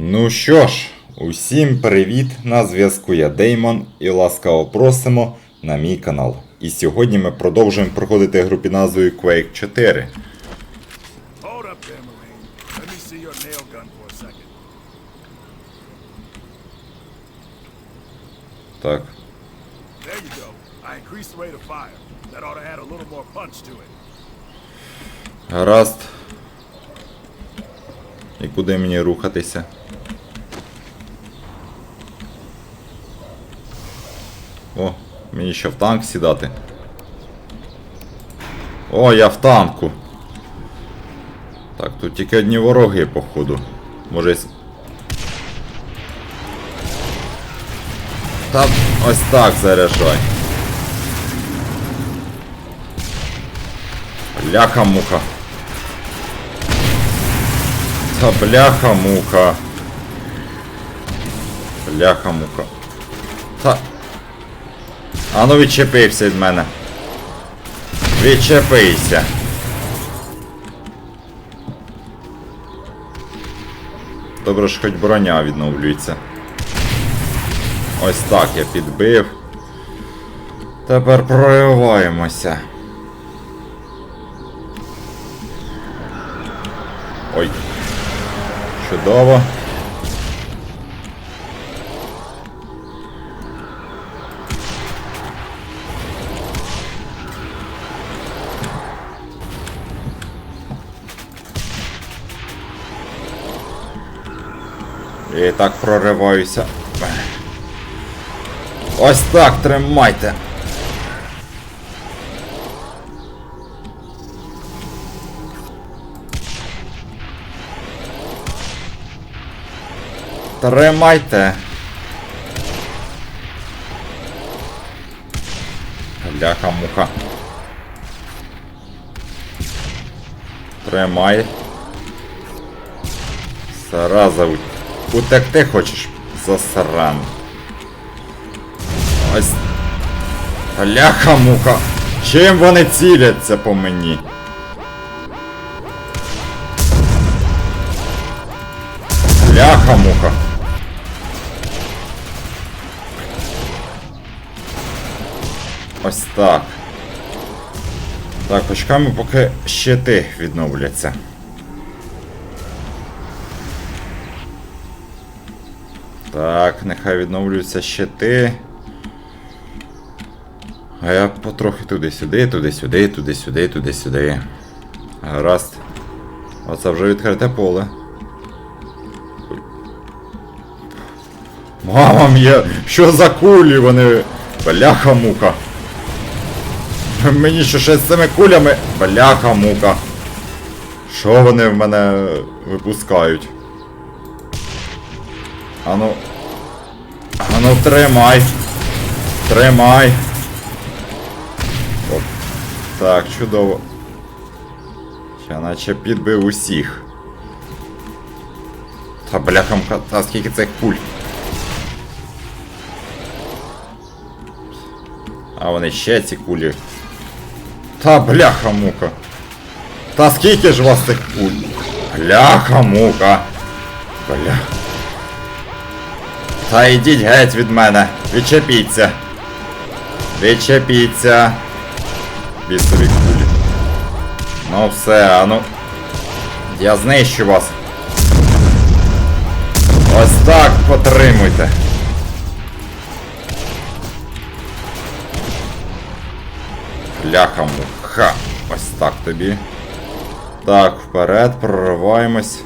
Ну що ж, усім привіт! На зв'язку я Деймон і ласкаво просимо на мій канал. І сьогодні ми продовжуємо проходити гру під назвою Quake 4. Hold up there, Marine. Let me О, мені ще в танк сідати. О, я в танку. Так, тут тільки одні вороги, походу. Може. Та ось так заряджай. Бляха-муха. Та бляха-муха. Бляха-муха. Та. А ну відчепився від мене. Відчепися. Добре, що хоч броня відновлюється. Ось так я підбив. Тепер прориваємося. Ой. Чудово. І так прориваюся. Ось так тримайте. Тримайте. Бляха-муха. Тримай. Зараза, у- утекти хочеш? Засран. Ось. Бляха-муха. Чим вони ціляться по мені? Бляха-муха. Ось так. Так, почекаємо, поки щити відновляться. Так, нехай відновлюються щити. А я потрохи туди-сюди, туди-сюди, туди-сюди, туди-сюди. Гаразд. Оце вже відкрите поле. Мама мія, що за кулі вони? Бляха-мука. Мені що ще з цими кулями? Бляха-мука. Що вони в мене випускають? Ану. Ану, тримай. Тримай. Оп. Так, чудово. Я наче підбив усіх. Та бляха-мука, та скільки цих куль. А вони ще ці кулі. Та бляха-мука. Та скільки ж вас цих куль? Бляха-мука. Бля. Та йдіть геть від мене. Відчепіться. Відчепіться. Бісові кулі. Ну все, а ну. Я знищу вас. Ось так потримуйте. Бляха муха. Ось так тобі. Так, вперед, прориваємось.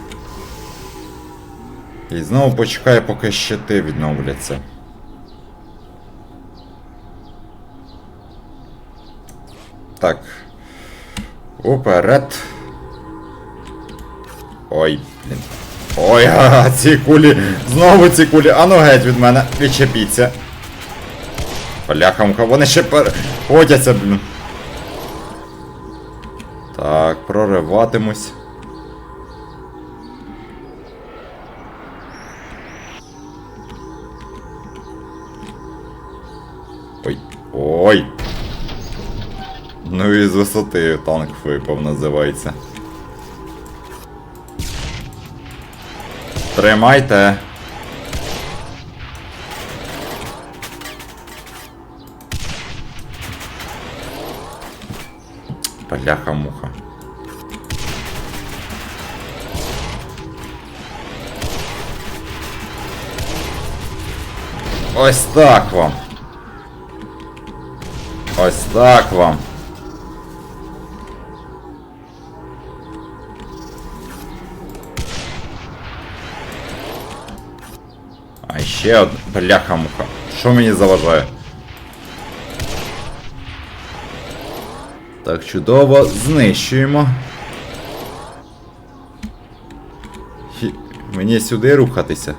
І знову почекай, поки щити відновляться. Так. Уперед. Ой, блін. Ой, ага, ці кулі. Знову ці кулі. Ану геть від мене. Відчепіться. Бляхамка, вони ще переходяться, блін. Так, прориватимусь. Ой. Ой. Ну і з висоти танк випав, називається. Тримайте. Бляха-муха. Ось так вам. Ось так вам. А ще одна бляха-муха. Що мені заважає? Так, чудово, знищуємо. Хі- Мені сюди рухатися.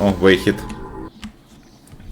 О, вихід.